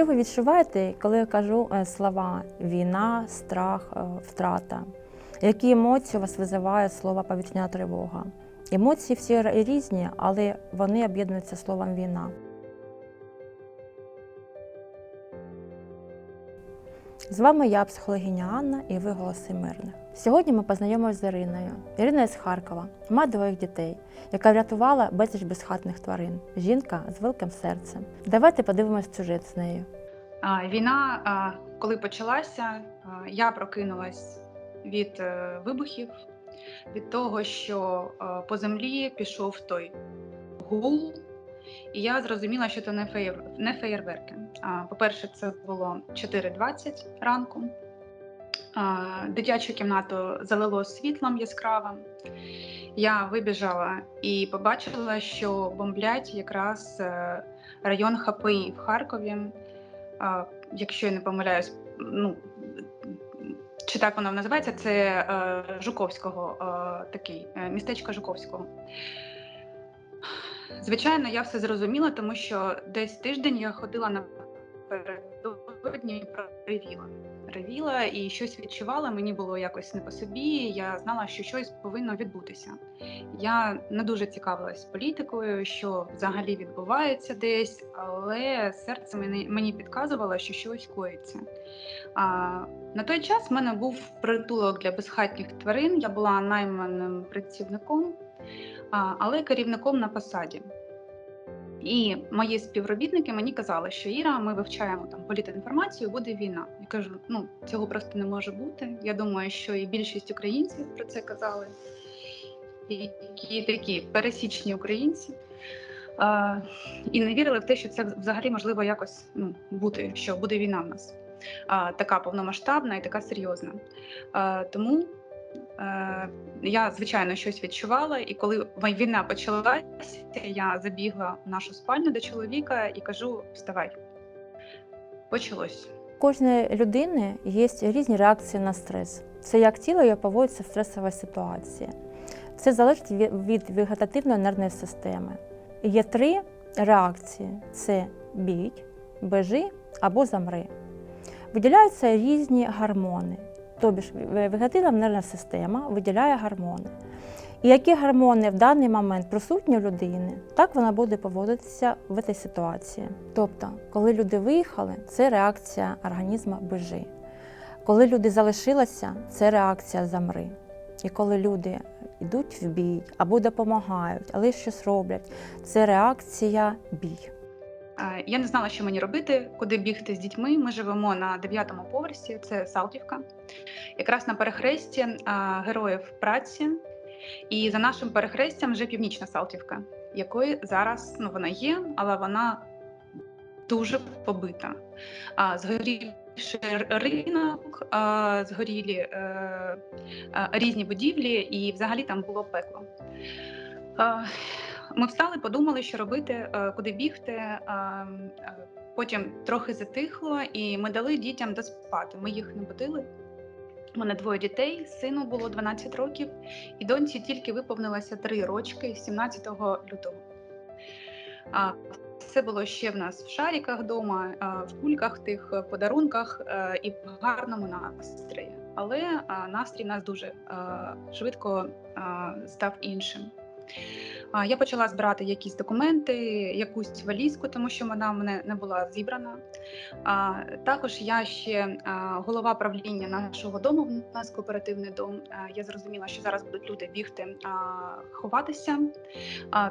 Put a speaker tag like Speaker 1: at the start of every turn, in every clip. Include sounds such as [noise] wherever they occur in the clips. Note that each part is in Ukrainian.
Speaker 1: Що ви відчуваєте, коли я кажу е, слова війна, страх, е, втрата? Які емоції у вас визиває слово повітряна тривога? Емоції всі різні, але вони об'єднуються словом війна. З вами я, психологиня Анна, і ви голоси мирних. Сьогодні ми познайомимося з Іриною. Ірина з Харкова, мать двоїх дітей, яка врятувала безліч безхатних тварин. Жінка з великим серцем. Давайте подивимось сюжет з нею.
Speaker 2: Війна, коли почалася, я прокинулась від е, вибухів, від того, що е, по землі пішов той гул, і я зрозуміла, що це не феєр, не феєрверки. А, По-перше, це було 4.20 ранку. А, Дитячу кімнату залило світлом яскравим. Я вибіжала і побачила, що бомблять якраз е, район ХПІ в Харкові. А, якщо я не помиляюсь, ну чи так воно називається, це е, Жуковського, е, такий е, містечко Жуковського. Звичайно, я все зрозуміла, тому що десь тиждень я ходила напередодні і ревіла. Ревіла і щось відчувала, мені було якось не по собі. Я знала, що щось повинно відбутися. Я не дуже цікавилась політикою, що взагалі відбувається десь, але серце мені, мені підказувало, що щось коїться. А, на той час в мене був притулок для безхатніх тварин. Я була найманим працівником, але керівником на посаді. І мої співробітники мені казали, що Іра, ми вивчаємо там політінформацію, буде війна. Я кажу, ну цього просто не може бути. Я думаю, що і більшість українців про це казали, і такі пересічні українці. І не вірили в те, що це взагалі можливо якось ну, бути, що буде війна в нас. Така повномасштабна і така серйозна. Тому я, звичайно, щось відчувала, і коли війна почалася, я забігла в нашу спальню до чоловіка і кажу: вставай. Почалось.
Speaker 1: Кожної людини є різні реакції на стрес. Це як тіло його поводиться в стресовій ситуації. Це залежить від вегетативної нервної системи. Є три реакції: це бій, бежи або замри. Виділяються різні гормони. Тобі ж ве- вегетативна нервна система виділяє гормони. І які гормони в даний момент присутні у людини, так вона буде поводитися в цій ситуації. Тобто, коли люди виїхали, це реакція організму бежи. Коли люди залишилися, це реакція замри. І коли люди йдуть в бій або допомагають, але щось роблять, це реакція бій.
Speaker 2: Е, Я не знала, що мені робити, куди бігти з дітьми. Ми живемо на дев'ятому поверсі, це Салтівка, якраз на перехресті е, героїв праці. І за нашим перехрестям вже північна Салтівка, якої зараз ну вона є, але вона дуже побита. Згорівши ринок, згорілі е, різні будівлі, і взагалі там було пекло. Ми встали, подумали, що робити, е, куди бігти. Потім трохи затихло, і ми дали дітям доспати. Ми їх не будили. У мене двоє дітей. Сину було 12 років, і доньці тільки виповнилося 3 рочки 17 лютого. Це було ще в нас в шаріках вдома, в кульках, тих е, подарунках е, і в гарному настрої. Але настрій нас дуже швидко став іншим. Я почала збирати якісь документи, якусь валізку, тому що вона в мене не була зібрана. Також я ще голова правління нашого дому. У нас кооперативний дом. Я зрозуміла, що зараз будуть люди бігти ховатися.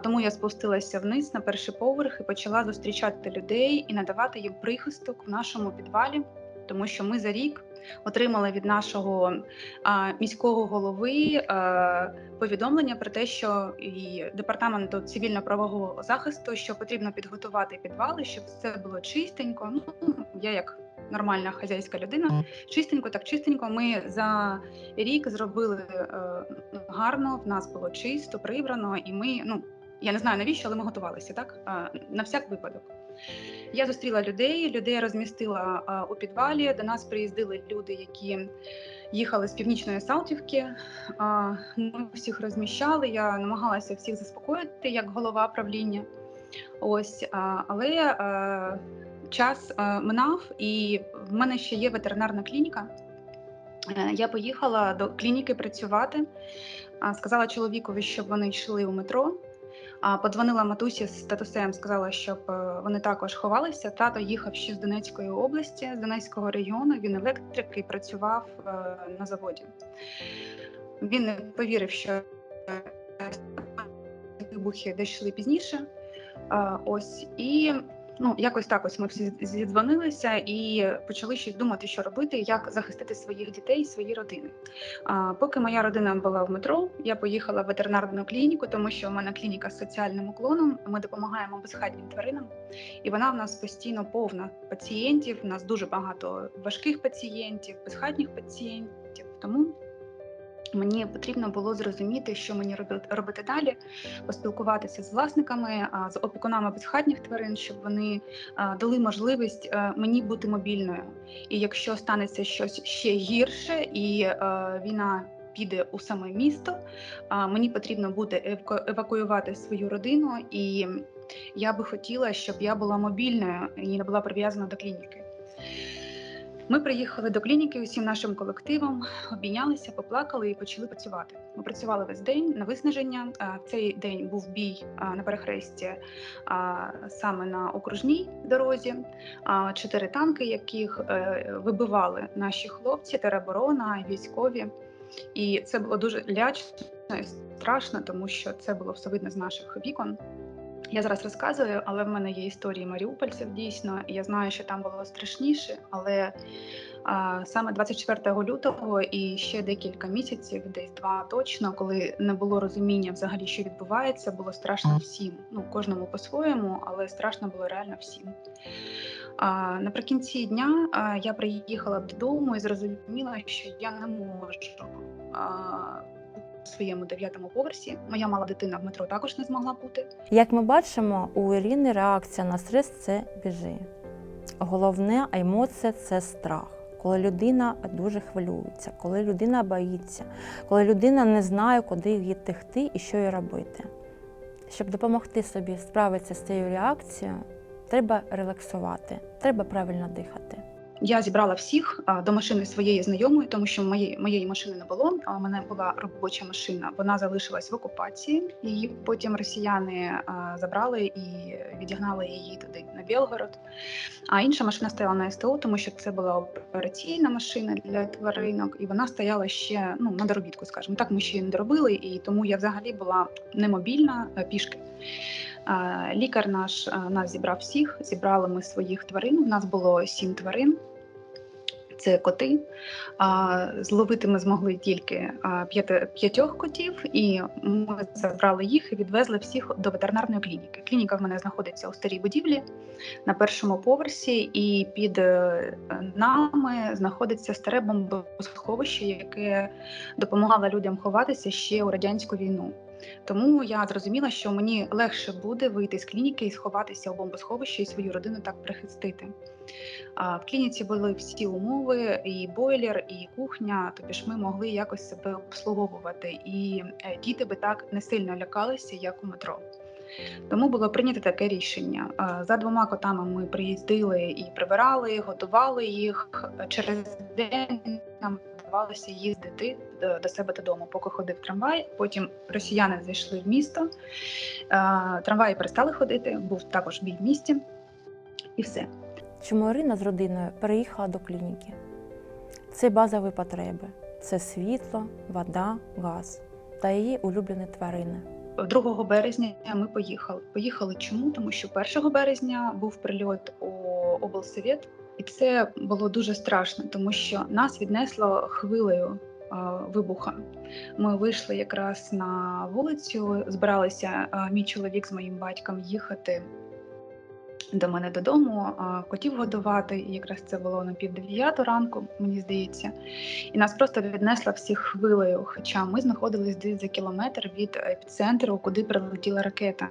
Speaker 2: Тому я спустилася вниз на перший поверх і почала зустрічати людей і надавати їм прихисток в нашому підвалі, тому що ми за рік отримали від нашого а, міського голови а, повідомлення про те, що і департаменту цивільно-правового захисту, що потрібно підготувати підвали, щоб все було чистенько. Ну я як нормальна хазяйська людина, чистенько, так чистенько. Ми за рік зробили е, гарно. В нас було чисто, прибрано, і ми ну. Я не знаю навіщо, але ми готувалися так на всяк випадок. Я зустріла людей, людей розмістила у підвалі. До нас приїздили люди, які їхали з північної Салтівки. Ми всіх розміщали. Я намагалася всіх заспокоїти як голова правління. Ось, але е, час е, минав, і в мене ще є ветеринарна клініка. Е, Я поїхала до клініки працювати. Сказала чоловікові, щоб вони йшли у метро. Подзвонила матусі з татусем, сказала, щоб е, вони також ховалися. Тато їхав ще з Донецької області, з Донецького регіону. Він електрик і працював е, на заводі. Він повірив, що е, вибухи дійшли пізніше. Ось і ну якось так ось ми всі зідзвонилися і почали ще думати, що робити, як захистити своїх дітей, свої родини. А, поки моя родина була в метро, я поїхала в ветеринарну клініку, тому що у мене клініка з соціальним уклоном. Ми допомагаємо безхатнім тваринам, і вона в нас постійно повна пацієнтів. У нас дуже багато важких пацієнтів, безхатніх пацієнтів. Тому Мені потрібно було зрозуміти, що мені робити, далі, поспілкуватися з власниками, з опікунами безхатніх тварин, щоб вони дали можливість мені бути мобільною. І якщо станеться щось ще гірше, і війна піде у саме місто, мені потрібно буде еваку- евакуювати свою родину, і я би хотіла, щоб я була мобільною і не була прив'язана до клініки. Ми приїхали до клініки усім нашим колективом, обійнялися, поплакали і почали працювати. Ми працювали весь день на виснаження. В цей день був бій на перехресті саме на окружній дорозі. Чотири танки, яких е, вибивали наші хлопці, тероборона, військові. І це було дуже лячно і страшно, тому що це було все видно з наших вікон. Я зараз розказую, але в мене є історії маріупольців дійсно. і Я знаю, що там було страшніше, але а, саме 24 лютого і ще декілька місяців, десь два точно, коли не було розуміння взагалі, що відбувається, було страшно всім. Ну кожному по-своєму, але страшно було реально всім. А, наприкінці дня а, я приїхала додому і зрозуміла, що я не можу. А, своєму дев'ятому поверсі моя мала дитина в метро також не змогла бути.
Speaker 1: Як ми бачимо, у Ірини реакція на стрес це біжи. Головна емоція це страх. Коли людина дуже хвилюється, коли людина боїться, коли людина не знає, куди їй текти і що їй робити. Щоб допомогти собі справитися з цією реакцією, треба релаксувати, треба правильно дихати.
Speaker 2: Я зібрала всіх до машини своєї знайомої, тому що моєї моєї машини не було. А мене була робоча машина. Вона залишилась в окупації. Її потім росіяни забрали і відігнали її туди на Білгород. А інша машина стояла на СТО, тому що це була операційна машина для тваринок, і вона стояла ще ну на доробітку, скажімо так. Ми ще її не доробили, і тому я взагалі була немобільна пішки. Лікар наш нас зібрав всіх. Зібрали ми своїх тварин. У нас було сім тварин. Це коти. Зловити ми змогли тільки п'ятьох котів, і ми забрали їх і відвезли всіх до ветеринарної клініки. Клініка в мене знаходиться у старій будівлі на першому поверсі, і під е, нами знаходиться старе бомбосховище, яке допомагало людям ховатися ще у радянську війну. Тому я зрозуміла, що мені легше буде вийти з клініки і сховатися у бомбосховищі і свою родину так прихистити. В клініці були всі умови, і бойлер, і кухня. Тобі ж ми могли якось себе обслуговувати, і е, діти би так не сильно лякалися, як у метро. Тому було прийнято таке рішення. За двома котами ми приїздили і прибирали, готували їх. Через день нам вдавалося їздити до, до себе додому, поки ходив трамвай. Потім росіяни зайшли в місто. Трамваї перестали ходити, був також бій в місті, і все.
Speaker 1: Чому Ірина з родиною переїхала до клініки? Це базові потреби: це світло, вода, газ та її улюблені тварини.
Speaker 2: 2 березня ми поїхали. Поїхали чому? Тому що 1 березня був прильот у облсовет, і це було дуже страшно, тому що нас віднесло хвилею вибуха. Ми вийшли якраз на вулицю, збиралися мій чоловік з моїм батьком їхати. До мене додому а, котів годувати. І якраз це було на пів дев'яту ранку, мені здається. І нас просто віднесло всіх хвилею. Хоча ми знаходились десь за кілометр від епіцентру, куди прилетіла ракета.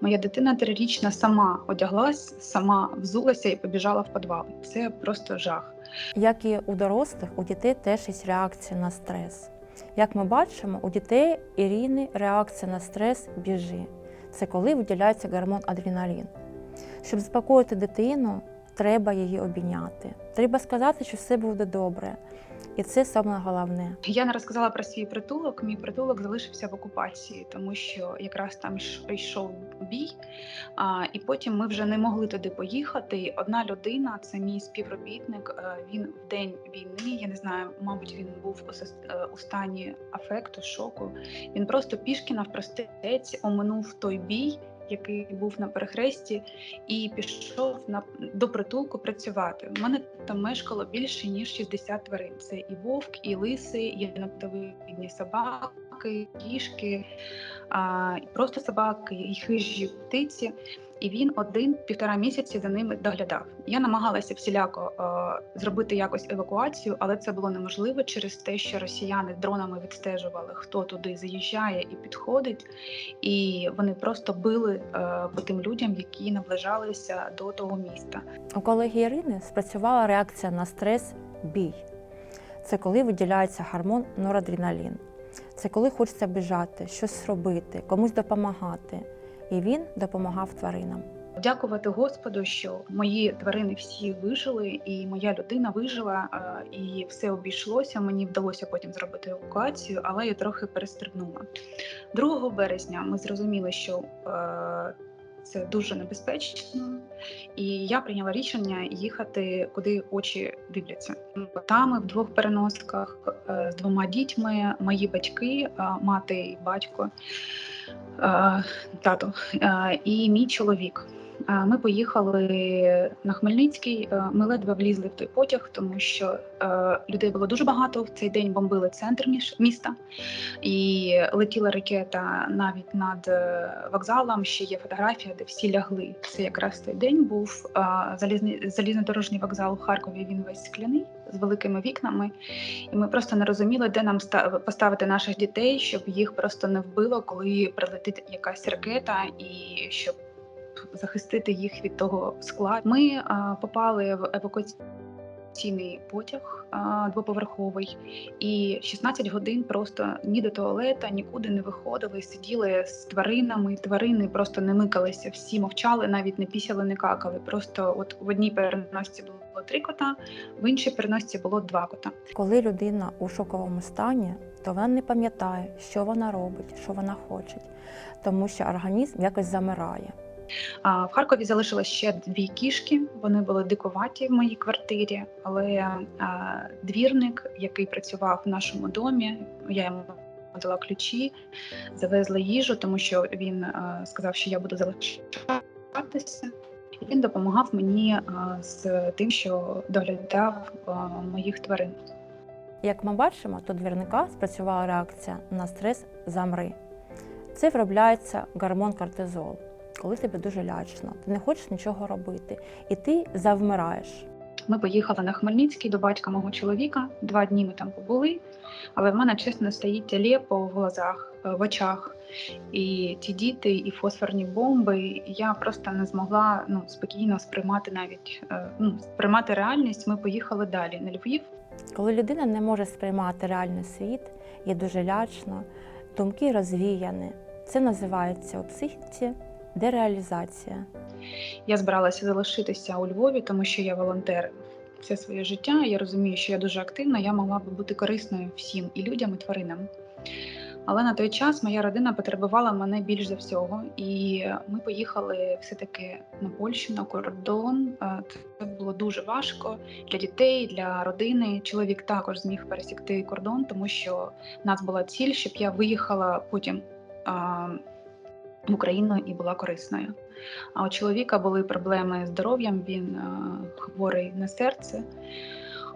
Speaker 2: Моя дитина трирічна сама одяглась, сама взулася і побіжала в підвал. Це просто жах.
Speaker 1: Як і у дорослих, у дітей теж є реакція на стрес. Як ми бачимо, у дітей Ірини реакція на стрес біжи. Це коли виділяється гормон адреналін. Щоб заспокоїти дитину, треба її обійняти. Треба сказати, що все буде добре. І це саме головне.
Speaker 2: Я не розказала про свій притулок. Мій притулок залишився в окупації, тому що якраз там йшов бій. А, і потім ми вже не могли туди поїхати. Одна людина, це мій співробітник. е, Він в день війни. Я не знаю, мабуть, він був у е, у стані афекту, шоку. Він просто пішки навпростець оминув той бій. Який був на перехресті, і пішов на до притулку працювати. У мене там мешкало більше ніж 60 тварин. Це і вовк, і лиси, і наптовидні собаки, кішки, а, просто собаки, і хижі птиці. І він один півтора місяці за ними доглядав. Я намагалася всіляко е, зробити якось евакуацію, але це було неможливо через те, що росіяни дронами відстежували, хто туди заїжджає і підходить, і вони просто били е, по тим людям, які наближалися до того міста.
Speaker 1: У колеги Ірини спрацювала реакція на стрес бій. Це коли виділяється гормон норадреналін. Це коли хочеться біжати, щось робити, комусь допомагати. І він допомагав тваринам.
Speaker 2: Дякувати Господу, що мої тварини всі вижили, і моя людина вижила, і все обійшлося. Мені вдалося потім зробити евакуацію, але я трохи перестрибнула. 2 березня ми зрозуміли, що е, це дуже небезпечно, і я прийняла рішення їхати, куди очі дивляться. Там в двох переносках е, з двома дітьми, мої батьки, е, мати і батько, е, тато і мій чоловік. Ми поїхали на Хмельницький. е, Ми ледве влізли в той потяг, тому що е, людей було дуже багато. В цей день бомбили центр міста, і летіла ракета навіть над е, вокзалом. Ще є фотографія, де всі лягли. Це якраз той день був залізний залізнодорожній вокзал у Харкові. Він весь скляний з великими вікнами. І ми просто не розуміли, де нам ста- поставити наших дітей, щоб їх просто не вбило, коли прилетить якась ракета, і щоб захистити їх від того скла. Ми попали в евакуаційний потяг двоповерховий, і 16 годин просто ні до туалета, нікуди не виходили, сиділи з тваринами. Тварини просто не микалися, всі мовчали, навіть не пісяли, не какали. Просто от в одній переносці було три кота, в іншій переносці було два кота.
Speaker 1: Коли людина у шоковому стані, то вона не пам'ятає, що вона робить, що вона хоче, тому що організм якось замирає.
Speaker 2: В Харкові залишилось ще дві кішки. Вони були дикуваті в моїй квартирі, але двірник, який працював в нашому домі, я йому дала ключі, завезли їжу, тому що він сказав, що я буду залишатися. Він допомагав мені з тим, що доглядав моїх тварин.
Speaker 1: Як ми бачимо, то двірника спрацювала реакція на стрес замри. Це виробляється гормон кортизол, коли тобі дуже лячно, ти не хочеш нічого робити, і ти завмираєш.
Speaker 2: Ми поїхали на Хмельницький до батька мого чоловіка. Два дні ми там побули, але в мене чесно стоїть лєпо в глазах, е, в очах. І ті діти, і фосфорні бомби. Я просто не змогла ну, спокійно сприймати навіть е, ну, сприймати реальність. Ми поїхали далі на Львів.
Speaker 1: Коли людина не може сприймати реальний світ, є дуже лячно, думки розвіяні. Це називається у психіці дереалізація.
Speaker 2: Я збиралася залишитися у Львові, тому що я волонтер все своє життя. Я розумію, що я дуже активна, я могла би бути корисною всім і людям, і тваринам. Але на той час моя родина потребувала мене більш за всього, і ми поїхали все-таки на Польщу на кордон. Це було дуже важко для дітей, для родини. Чоловік також зміг пересікти кордон, тому що в нас була ціль, щоб я виїхала потім в Україну і була корисною. А у чоловіка були проблеми з здоров'ям, він е, хворий на серце.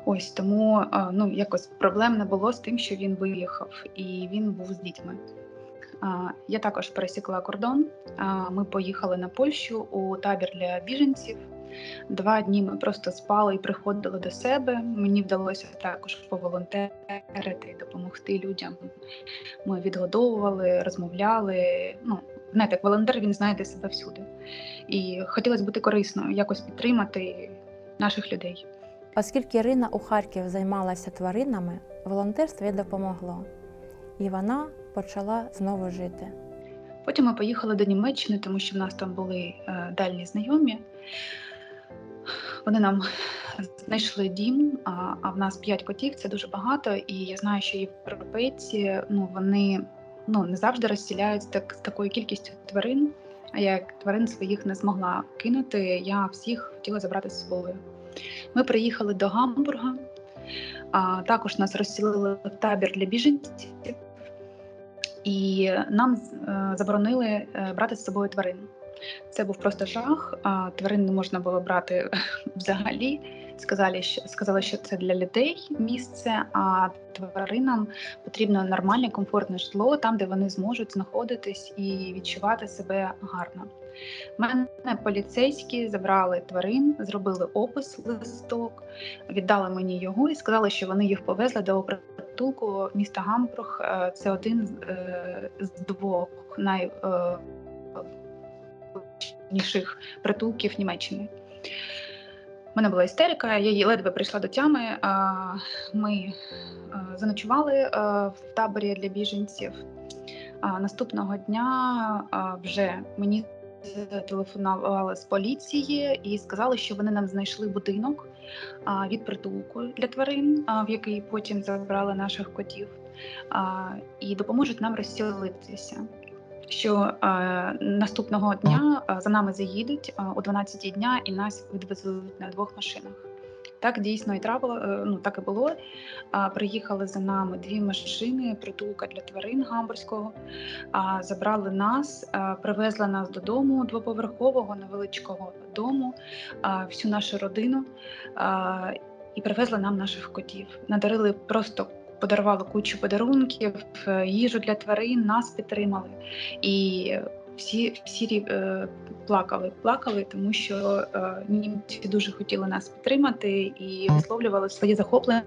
Speaker 2: Ось тому е, ну, якось проблем не було з тим, що він виїхав, і він був з дітьми. Я також пересікла кордон. Ми поїхали на Польщу у табір для біженців. Два дні ми просто спали і приходили до себе. Мені вдалося також поволонтерити, допомогти людям. Ми відгодовували, розмовляли. Ну, знаєте, як волонтер він знайде себе всюди. І хотілося бути корисною, якось підтримати наших людей.
Speaker 1: Оскільки Ірина у Харків займалася тваринами, волонтерство їй допомогло. І вона почала знову жити.
Speaker 2: Потім ми поїхали до Німеччини, тому що в нас там були е, дальні знайомі. Вони нам знайшли дім, а, а в нас п'ять котів, це дуже багато. І я знаю, що європейці ну, вони ну, не завжди розсіляють так, з такою кількістю тварин. А як тварин своїх не змогла кинути, я всіх хотіла забрати з собою. Ми приїхали до Гамбурга, а, також нас розсілили в табір для біженців, і нам е, заборонили е, брати з собою тварин. Це був просто жах. Тварин не можна було брати [laughs] взагалі. Сказали, що сказали, що це для людей місце, а тваринам потрібно нормальне, комфортне житло, там, де вони зможуть знаходитись і відчувати себе гарно. Мене поліцейські забрали тварин, зробили опис листок, віддали мені його і сказали, що вони їх повезли до притулку міста Гамбург. Е, Це один з, е, двох най е, притулків Німеччини. Мене була істерика, я її ледве прийшла до тями. Ми е, заночували е, в таборі для біженців. Наступного дня вже мені зателефонували з поліції і сказали, що вони нам знайшли будинок від притулку для тварин, в який потім забрали наших котів, і допоможуть нам розселитися що е, наступного дня е, за нами заїдуть е, о 12 дня і нас відвезуть на двох машинах. Так дійсно і трапило, е, ну так і було. А, приїхали за нами дві машини, притулка для тварин гамбурзького. А, забрали нас, а, привезли нас додому двоповерхового невеличкого дому, а, всю нашу родину а, і привезли нам наших котів. Надарили просто. Подарували кучу подарунків, е, їжу для тварин, нас підтримали. І всі всі е, плакали, плакали, тому що е, німці дуже хотіли нас підтримати і висловлювали своє захоплення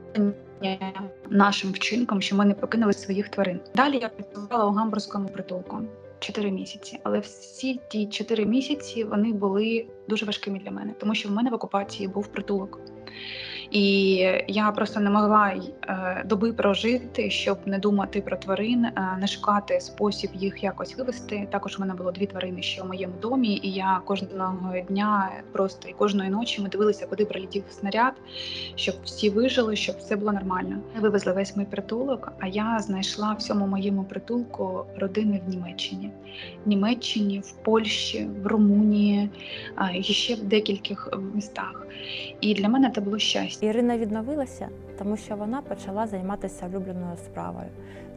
Speaker 2: нашим вчинком, що ми не покинули своїх тварин. Далі я працювала у гамбурзькому притулку. Чотири місяці, але всі ті чотири місяці вони були дуже важкими для мене, тому що в мене в окупації був притулок. І я просто не могла е, доби прожити, щоб не думати про тварин, е, не шукати спосіб їх якось вивести. Також у мене було дві тварини ще в моєму домі, і я кожного дня просто і кожної ночі ми дивилися, куди прилетів снаряд, щоб всі вижили, щоб все було нормально. Вивезли весь мій притулок. А я знайшла в цьому моєму притулку родини в Німеччині, в Німеччині, в Польщі, в Румунії, і ще в декількох містах. І для мене це було щастя.
Speaker 1: Ірина відновилася, тому що вона почала займатися улюбленою справою.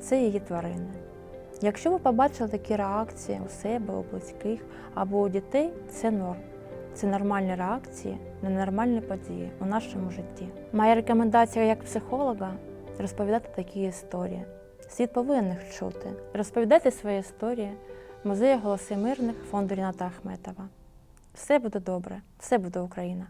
Speaker 1: Це її тварини. Якщо ви побачили такі реакції у себе, у близьких або у дітей, це норм. Це нормальні реакції на нормальні події у нашому житті. Моя рекомендація як психолога розповідати такі історії. Світ повинен їх чути. Розповідайте свої історії в музеї голоси мирних фонду Ріната Ахметова. Все буде добре, все буде Україна.